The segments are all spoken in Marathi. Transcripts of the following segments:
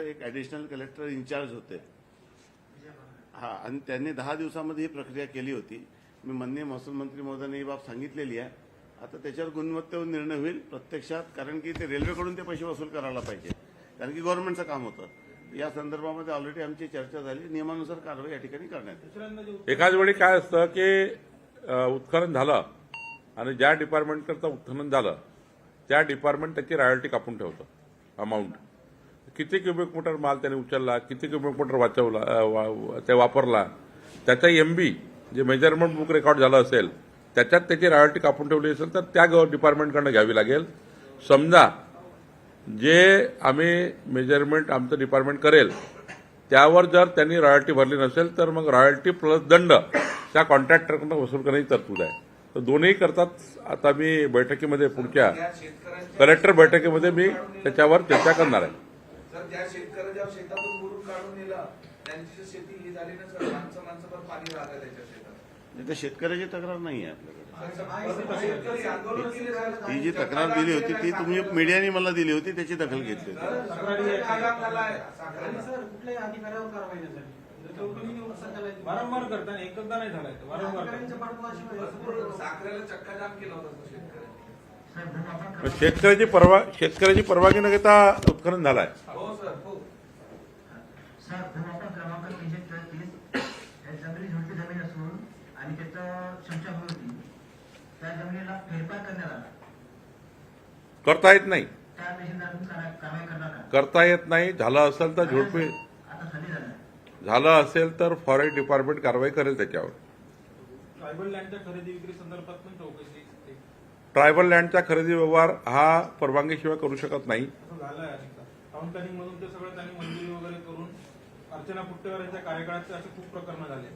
एक ऍडिशनल कलेक्टर इन्चार्ज होते. हा आणि त्यांनी दहा दिवसामध्ये ही प्रक्रिया केली होती. मी माननीय महसूल मंत्री महोदयांनी ही बाब सांगितलेली आहे. आता त्याच्यावर गुणवत्तेवर निर्णय होईल प्रत्यक्षात कारण की ते रेल्वेकडून ते पैसे वसूल करायला पाहिजे. कारण की गव्हर्नमेंटचं काम होतं. या संदर्भामध्ये ऑलरेडी आमची चर्चा झाली. नियमानुसार कारवाई या ठिकाणी करण्यात एकाच वेळी काय असतं की उत्खनन झालं आणि ज्या डिपार्टमेंटकरता उत्खनन झालं त्या डिपार्टमेंट त्याची रॉयल्टी कापून ठेवतं. अमाऊंट किती क्युबिक मीटर माल त्याने उचलला किती क्युबिक मीटर वाचवला वा- ते वापरला त्याचा एमबी जे मेजरमेंट बुक रेकॉर्ड झालं असेल त्याच्यात त्याची रॉयल्टी कापून ठेवली असेल तर त्या डिपार्टमेंटकडनं घ्यावी लागेल. समजा जे आम्ही मेजरमेंट आमचं डिपार्टमेंट करेल त्यावर जर त्यांनी रॉयल्टी भरली नसेल तर मग रॉयल्टी प्लस दंड त्या कॉन्ट्रॅक्टरकडून वसूल करण्याची तरतूद आहे. तर दोन्ही करतात. आता मी बैठकीमध्ये पुढच्या कलेक्टर बैठकीमध्ये मी त्याच्यावर चर्चा करणार आहे. सर ज्या शेतकऱ्याच्या शेतातून बुडून काढून नेलं त्यांची जी शेती ही झाली ना सर. माणसं माणसं पण पाणी राहतं त्याच्या शेतात. नाही तर शेतकऱ्याची तक्रार नाही आहे आपल्याकडे. ही जी तक्रार दिली होती ती तुम्ही मीडियाने मला दिली होती त्याची दखल घेतली होती. तर? वारंवार करताना एकदा नाही झालाय वारंवार साखरेला केला पण शेतकऱ्याची परवा शेतकऱ्याची परवानगी न घेता उत्खनन झालाय. हो सर क्रमांक तीनशे जमिनी झुडपी जमीन असून आणि त्याचं क्षमता होती त्या जमिनीला फेरफार करण्यात आला करता येत नाही. त्या पेशंटातून कारवाई करणार का? करता येत नाही. झालं असेल तर झोडपे आता खाली झालं. झालं असेल तर फॉरेस्ट डिपार्टमेंट कारवाई करेल त्याच्यावर. ट्रायबल लँडच्या खरेदी विक्री संदर्भात पण चौकशी ते ट्रायबल लँडचा खरेदी व्यवहार हा परवानगीशिवाय करू शकत नाही. असं झालंय अनेकदा. टाउन प्लॅनिंग मधून ते सगळं त्यांनी मंजुरी वगैरे करून अर्चना पुट्टेवार यांच्या कार्यकाळात असे खूप प्रकरण झाले.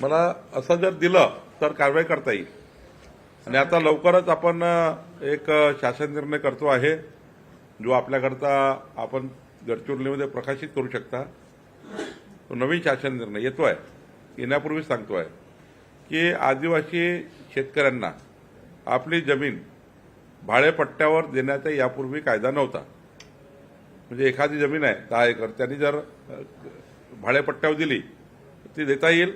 मला असं जर दिलं तर कारवाई करता येईल. आणि आता लवकरच आपण एक शासन निर्णय करतो आहे जो आपल्याकरता आपण गडचिरोलीमध्ये प्रकाशित करू शकता. तो नवीन शासन निर्णय येतोय. येण्यापूर्वीच सांगतोय की आदिवासी शेतकऱ्यांना आपली जमीन भाडेपट्ट्यावर देण्याचा यापूर्वी कायदा नव्हता. म्हणजे एखादी जमीन आहे दहा एकर त्यांनी जर भाडेपट्ट्यावर दिली ती देता येईल.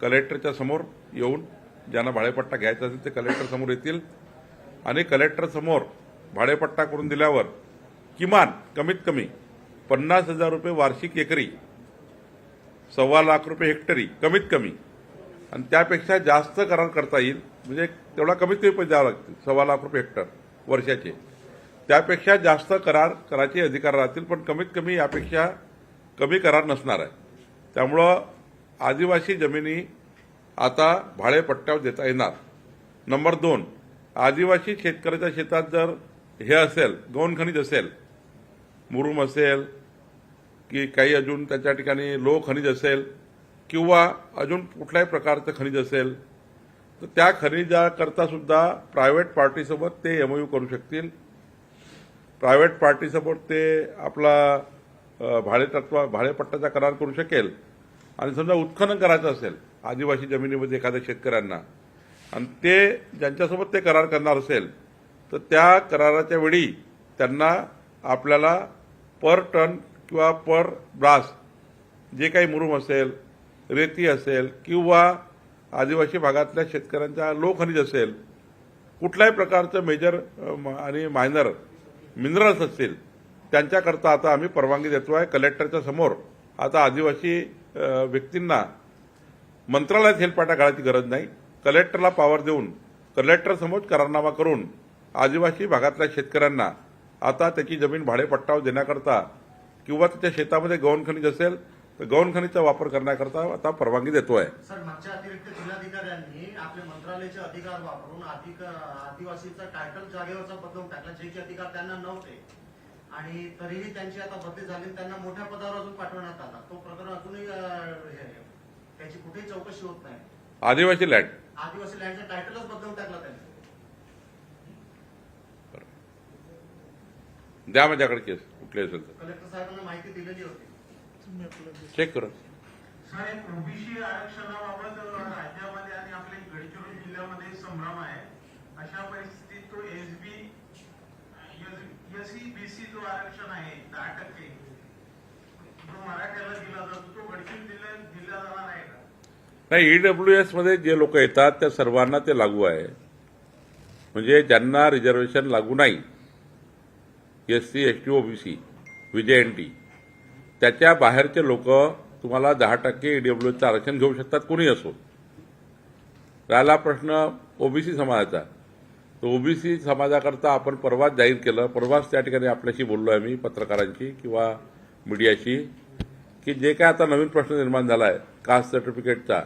कलेक्टरच्या समोर येऊन ज्यांना भाडेपट्टा घ्यायचा असेल ते कलेक्टर समोर येतील. आणि कलेक्टर समोर भाडेपट्टा करून दिल्यावर किमान कमीत कमी पन्नास हजार रुपये वार्षिक एकरी सव्वा लाख रुपये हेक्टरी कमीत कमी. आणि त्यापेक्षा जास्त करार करता येईल. म्हणजे तेवढा कमीत कमी पैसे द्यावं लागतील सव्वा लाख रुपये हेक्टर वर्षाचे. त्यापेक्षा जास्त करार कराचे अधिकार राहतील पण कमीत कमी यापेक्षा कमी करार नसणार आहे. त्यामुळं आदिवासी जमिनी आता भाडेपट्ट्यावर देता येणार. नंबर दोन आदिवासी शेतकऱ्याच्या शेतात जर हे असेल गौण खनिज असेल मुरुम असेल की काही अजून त्याच्या ठिकाणी लो खनिज असेल किंवा अजून कुठल्याही प्रकारचं खनिज असेल तर त्या खनिजाकरता सुद्धा प्रायव्हेट पार्टीसोबत ते एमओयू करू शकतील. प्रायव्हेट पार्टीसोबत ते आपला भाडेतत्वा भाडेपट्ट्याचा करार करू शकेल. आणि समजा उत्खनन करायचं असेल आदिवासी जमिनीमध्ये एखाद्या शेतकऱ्यांना आणि ते ज्यांच्यासोबत ते करार करणार असेल तर त्या कराराच्या वेळी त्यांना आपल्याला पर टन किंवा पर ब्रास जे काही मुरुम असेल रेती असेल किंवा आदिवासी भागातल्या शेतकऱ्यांचा लोखनिज असेल कुठल्याही प्रकारचं मेजर म- आणि मायनर मिनरल्स असतील त्यांच्याकरता आता आम्ही परवानगी देतो आहे. कलेक्टरच्या समोर आता आदिवासी व्यक्तींना मंत्रालयात हेलपाटा घालायची गरज नाही. कलेक्टरला पॉवर देऊन कलेक्टरसमोर करारनामा करून आदिवासी भागातल्या शेतकऱ्यांना आता त्याची जमीन भाडेपट्टावर देण्याकरता किंवा त्याच्या शेतामध्ये गौण खनिज असेल तर गौण खनिजचा वापर करण्याकरता आता परवानगी देतोय. सर मागच्या अतिरिक्त जिल्हाधिकाऱ्यांनी आपले मंत्रालयाचे अधिकार वापरून अधिक आदिवासीचा टायटल जागेवरचा बदलून टाकला जे की अधिकार त्यांना नव्हते. आणि तरीही त्यांची आता बदली झाली त्यांना मोठ्या पदावर अजून पाठवण्यात आला. तो प्रकरण अजूनही हे. त्याची कुठेही चौकशी होत नाही. आदिवासी लँड आदिवासी लँडचा टायटलच बदलून टाकला त्यांनी. द्या माझ्याकडे केस कुठली असेल तर. कलेक्टर साहेबांना माहिती दिलेली होती. चेक करा सर ओबीसी आरक्षणाबाबत राज्यामध्ये आणि आपल्या गडचिरोली जिल्ह्यामध्ये संभ्रम आहे. अशा परिस्थितीत तो एसबी एससी बीसी जो आरक्षण आहे दहा टक्के. जो मराठ्याला दिला जातो तो गडचिरोली जिल्ह्यात दिला जाणार आहे का? नाही ईडब्ल्यू एस मध्ये जे लोक येतात त्या सर्वांना ते लागू आहे. म्हणजे ज्यांना रिझर्वेशन लागू नाही S C S T OBC T त्याच्या बाहेरचे लोक तुम्हाला दहा टक्के ईडब्ल्यूचं आरक्षण घेऊ शकतात कोणी असो. राहिला प्रश्न ओबीसी समाजाचा. तर ओबीसी समाजाकरता आपण परवाच जाहीर केलं परवाच त्या ठिकाणी आपल्याशी बोललो आहे मी पत्रकारांशी किंवा मीडियाशी की जे काय आता नवीन प्रश्न निर्माण झाला आहे कास्ट सर्टिफिकेटचा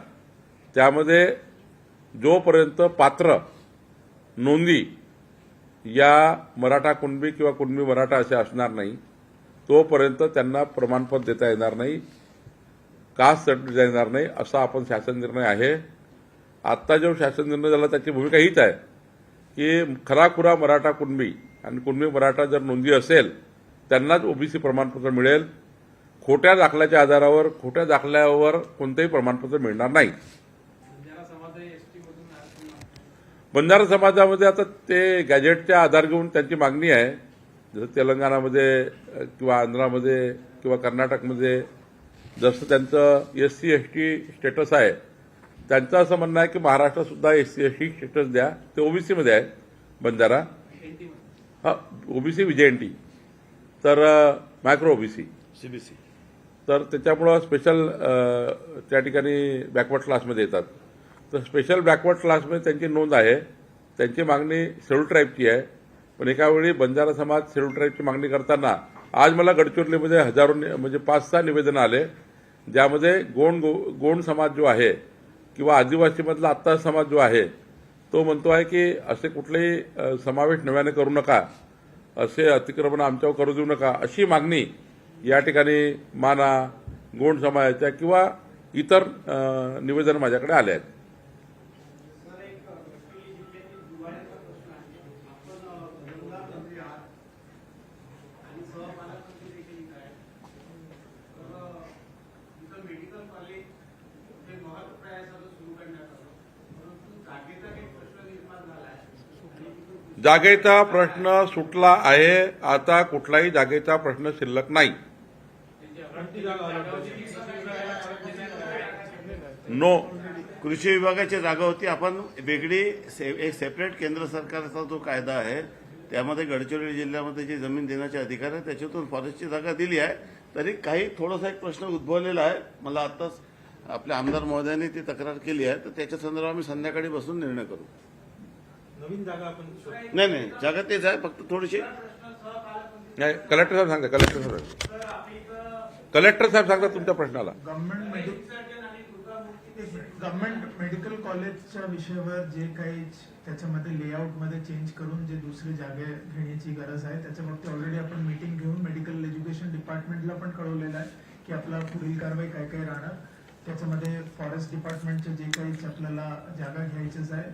त्यामध्ये जोपर्यंत पात्र नोंदी या मराठा कुणबी किंवा कुणबी मराठा असे असणार नाही तोपर्यंत त्यांना प्रमाणपत्र देता येणार नाही कास्ट सर्टिफिकेट देता येणार नाही असा आपण शासन निर्णय आहे. आत्ता जो शासन निर्णय झाला त्याची भूमिका हीच आहे की खराखुरा मराठा कुणबी आणि कुणबी मराठा जर नोंदी असेल त्यांनाच ओबीसी प्रमाणपत्र मिळेल. खोट्या दाखल्याच्या आधारावर खोट्या दाखल्यावर कोणतंही प्रमाणपत्र मिळणार नाही. बंजारा समाजामध्ये आता ते गॅजेटच्या आधार घेऊन त्यांची मागणी आहे. जसं तेलंगणामध्ये किंवा आंध्रामध्ये किंवा कर्नाटकमध्ये जसं त्यांचं S C S T status आहे त्यांचं असं म्हणणं आहे की महाराष्ट्रात सुद्धा S C S T status द्या. ते ओबीसीमध्ये आहे बंजारा. हा ओबीसी विजयएनटी तर मायक्रो ओबीसी. सीबीसी. तर त्याच्यामुळं स्पेशल त्या ठिकाणी बॅकवर्ड क्लासमध्ये येतात. तर स्पेशल बॅकवर्ड क्लासमध्ये त्यांची नोंद आहे. त्यांची मागणी शेड्यूल ट्राईबची आहे. पण एका वेळी बंजारा समाज शेड्यूल ट्राईबची मागणी करताना आज मला गडचिरोलीमध्ये हजारो म्हणजे पाच सहा निवेदनं आले. ज्यामध्ये गोंड गो- गोंड समाज जो आहे किंवा आदिवासीमधला आत्ता समाज जो आहे तो म्हणतो आहे की असे कुठलेही समावेश नव्याने करू नका. असे अतिक्रमण आमच्यावर करू देऊ नका. अशी मागणी या ठिकाणी माना गोंड समाजाच्या किंवा इतर निवेदन माझ्याकडे आले आहेत मेडिकल कॉलेज हे महत्वप्रयासानं सुरू करण्यात आलं परंतु जागेचा एक प्रश्न निर्माण झाला आहे जागेचा प्रश्न सुटला आहे आता कुठलाही जागेचा प्रश्न शिल्लक नाही. नो कृषी विभागाची जागा होती. आपण वेगळी से- एक सेपरेट केंद्र सरकारचा जो कायदा आहे त्यामध्ये गडचिरोली जिल्ह्यामध्ये जी जमीन देण्याचे अधिकार आहे त्याच्यातून फॉरेस्टची जागा दिली आहे. तरी काही थोडासा एक प्रश्न उद्भवलेला आहे. मला आत्ताच आपल्या आमदार महोदयांनी ती तक्रार केली आहे. तर त्याच्या संदर्भात आम्ही संध्याकाळी बसून निर्णय करू. नवीन जागा आपण नाही नाही जागा तेच आहे फक्त थोडीशी नाही कलेक्टर साहेब सांगा कलेक्टर साहेब कलेक्टर साहेब सांगा तुमच्या प्रश्नाला. गव्हर्नमेंट मेडिकल गव्हर्नमेंट मेडिकल कॉलेजच्या विषयावर जे काही त्याच्यामध्ये लेआउटमध्ये चेंज करून जे दुसरी जागे घेण्याची गरज आहे त्याच्या बाबतीत ऑलरेडी आपण मीटिंग घेऊन मेडिकल एज्युकेशन डिपार्टमेंटला पण कळवलेलं आहे की आपला पुढील कारवाई काय काय राहणार. त्याच्यामध्ये फॉरेस्ट डिपार्टमेंटचे जे काही आपल्याला जागा घ्यायच्याच आहे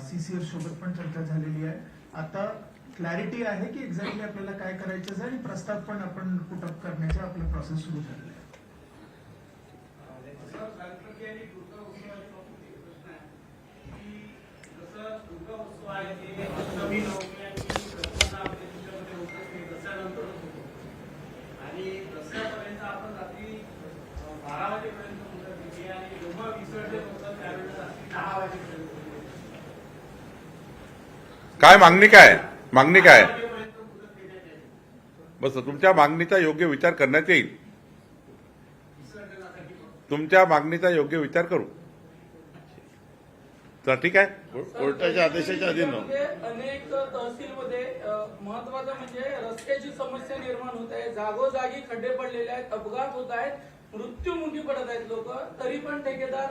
सीसीआर सोबत पण चर्चा झालेली आहे. आता क्लॅरिटी आहे की एक्झॅक्टली आपल्याला काय करायचं आहे आणि प्रस्ताव पण आपण पुटअप करण्याचा आपला प्रोसेस सुरू झालेला आहे गणपती आणि दुर्गा उत्सवाच्या बाबतीत एक प्रश्न आहे की जसं दुर्गा उत्सव आहे ते अष्टमी नवमी आणि दसरा आपल्या जिल्ह्यामध्ये होत असते दसऱ्यानंतरच होतो आणि दसऱ्यापर्यंत आपण रात्री अं, बारा वाजेपर्यंत मुदत दिली आणि जेव्हा विसर्जन होतं त्यावेळेस रात्री दहा वाजेपर्यंत होते. काय मागणी काय मागणी काय बस तुमच्या मागणीचा योग्य विचार करण्यात येईल. तुमच्या मागणीचा योग्य विचार करू तर ठीक आहे कोर्टाच्या आदेशाच्या अधीन. म्हणजे अनेक तहसीलमध्ये महत्वाचं म्हणजे रस्त्याची समस्या निर्माण होत आहे जागोजागी खड्डे पडलेले आहेत अपघात होत आहेत मृत्यूमुखी पडत आहेत लोक तरी पण ठेकेदार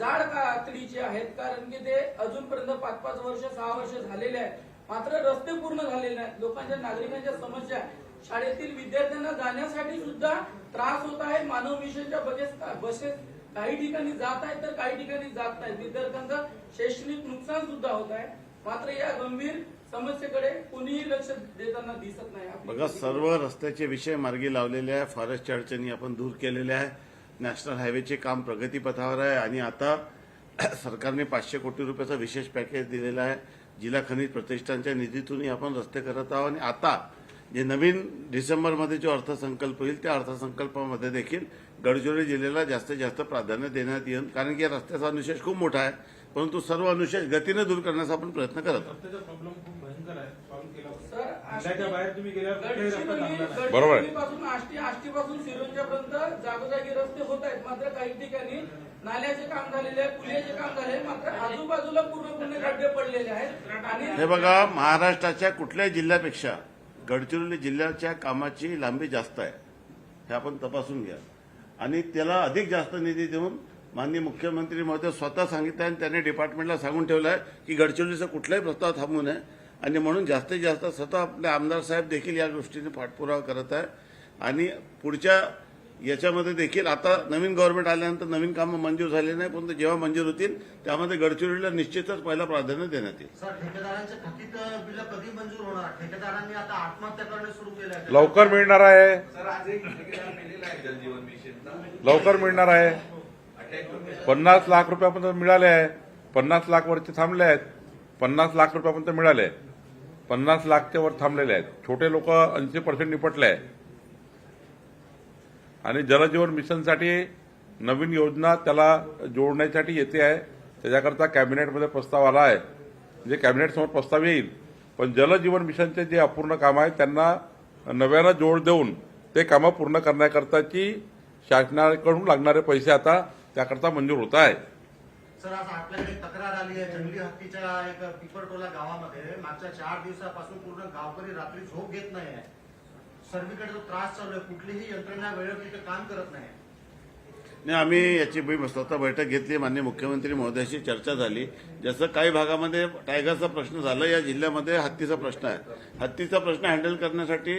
जाड कातडीचे आहेत कारण की ते अजूनपर्यंत पाच पाच वर्ष सहा वर्ष झालेले आहेत. मात्र रस्ते पूर्ण झालेले नाहीत. लोकांच्या नागरिकांच्या समस्या आहेत. शाळेतील विद्यार्थ्यांना जाण्यासाठी सुद्धा त्रास होत आहे. मानव मिशनच्या बसेस बसेस काही ठिकाणी जात आहेत तर काही ठिकाणी जात नाहीत. विद्यार्थ्यांचं शैक्षणिक नुकसान सुद्धा होत आहे. मात्र या गंभीर समस्येकडे कोणीही लक्ष देताना दिसत नाही. बघा सर्व रस्त्याचे विषय मार्गी लावलेले आहे. फॉरेस्टच्या अडचणी आपण दूर केलेल्या आहे नॅशनल हायवेचे काम प्रगतीपथावर आहे आणि आता सरकारने पाचशे कोटी रुपयाचा विशेष पॅकेज दिलेला आहे. जिल्हा खनिज प्रतिष्ठानच्या निधीतूनही आपण रस्ते करत आहोत आणि आता जे नवीन डिसेंबरमध्ये जो अर्थसंकल्प होईल त्या अर्थसंकल्पामध्ये देखील गडचिरोली जिल्ह्याला जास्तीत जास्त प्राधान्य देण्यात येईल. कारण की या रस्त्याचा अनुशेष खूप मोठा आहे. परंतु सर्व अनुशेष गतीने दूर करण्याचा आपण प्रयत्न करत आहोत. रस्त्याचा प्रॉब्लेम खूप भयंकर आहे सॉल्व्ह केला पाहिजे. सर जिल्ह्याच्या बाहेर तुम्ही गेल्यावर कुठेही रस्ता चांगला नाही. बरोबर आहे. पासून आष्टी आष्टीपासून सिरोंच्यापर्यंत जागोजागी रस्ते होत आहेत. मात्र काही ठिकाणी नाल्याचे काम झालेले आहे पुलियाचे काम झाले आहे, मात्र आजूबाजूला पूर्णपणे खड्डे पडलेले आहेत. आणि हे बघा महाराष्ट्राच्या कुठल्याही जिल्ह्यापेक्षा गडचिरोली जिल्ह्याच्या कामाची लांबी जास्त आहे. हे आपण तपासून घ्या. आणि त्याला अधिक जास्त निधी देऊन माननीय मुख्यमंत्री महोदय स्वतः सांगितलं आणि त्यांनी डिपार्टमेंटला सांगून ठेवलं आहे की गडचिरोलीचा कुठलाही प्रस्ताव थांबू नये. आणि म्हणून जास्तीत जास्त स्वतः आपले आमदार साहेब देखील या गोष्टीने पाठपुरावा करत आहे आणि पुढच्या याच्यामध्ये देखील आता नवीन गव्हर्नमेंट आल्यानंतर नवीन कामं मंजूर झाले नाही परंतु जेव्हा मंजूर होतील त्यामध्ये गडचिरोलीला निश्चितच पहिला प्राधान्य देण्यात येईल. सर ठेकेदारांचे थकीत बिल कधी मंजूर होणार? ठेकेदारांनी आता आत्महत्या करणे सुरू केले आहे लवकर मिळणार आहे. सर आज एक ठेकेदार मेलेला आहे जलजीवन मिशनचा. लवकर मिळणार आहे. पन्नास लाख रुपयापर्यंत मिळाले आहे. पन्नास लाख वरचे थांबले आहेत. पन्नास लाख रुपयापर्यंत मिळाले पन्नास लाखच्या वर थांबलेले आहेत. छोटे लोक ऐंशी पर्सेंट निपटले आहे आणि जलजीवन मिशनसाठी नवीन योजना त्याला जोडण्यासाठी येते आहे. त्याच्याकरता कॅबिनेटमध्ये प्रस्ताव आला आहे. म्हणजे कॅबिनेटसमोर प्रस्ताव येईल. पण जलजीवन मिशनचे जे अपूर्ण कामं आहेत त्यांना नव्यानं जोड देऊन ते कामं पूर्ण करण्याकरताची शासनाकडून लागणारे पैसे आता त्याकरता मंजूर होत आहे सर आज आपल्याकडे तक्रार आली आहे जंगली हत्तीच्या एक पिपरटोला गावामध्ये. मागच्या चार दिवसापासून पूर्ण गावकरी रात्री झोप घेत नाही आहे. सर्वीकडे जो त्रास चालू आहे. कुठलीही यंत्रणा वेळेवर तिथे काम करत नाही नाही आम्ही याची स्वतः बैठक घेतली. माननीय मुख्यमंत्री महोदयाशी चर्चा झाली. जसं काही भागामध्ये टायगरचा प्रश्न झाला या जिल्ह्यामध्ये हत्तीचा प्रश्न आहे. हत्तीचा प्रश्न हँडल करण्यासाठी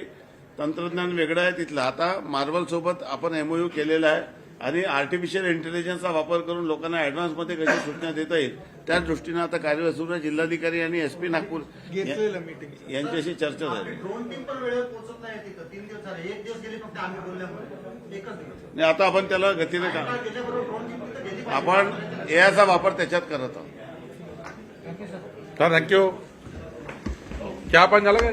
तंत्रज्ञान वेगळं आहे तिथलं. आता मार्बलसोबत आपण एमओयू केलेला आहे. आणि आर्टिफिशियल इंटेलिजन्सचा वापर करून लोकांना ऍडव्हान्समध्ये कशी सूचना देता येईल त्या दृष्टीनं आता कार्यवाही सुरू आहे. जिल्हाधिकारी आणि एसपी नागपूर या- यांच्याशी चर्चा झाली. नाही तिथं. तीन दिवस झाले. एक दिवस गेले फक्त आम्ही बोलल्यामुळे. एकच दिवस. नाही आता आपण त्याला गतीने पाहिजे. आपण एआयचा वापर त्याच्यात करत आहोत. सर थँक्यू चहा पाणी झालं काय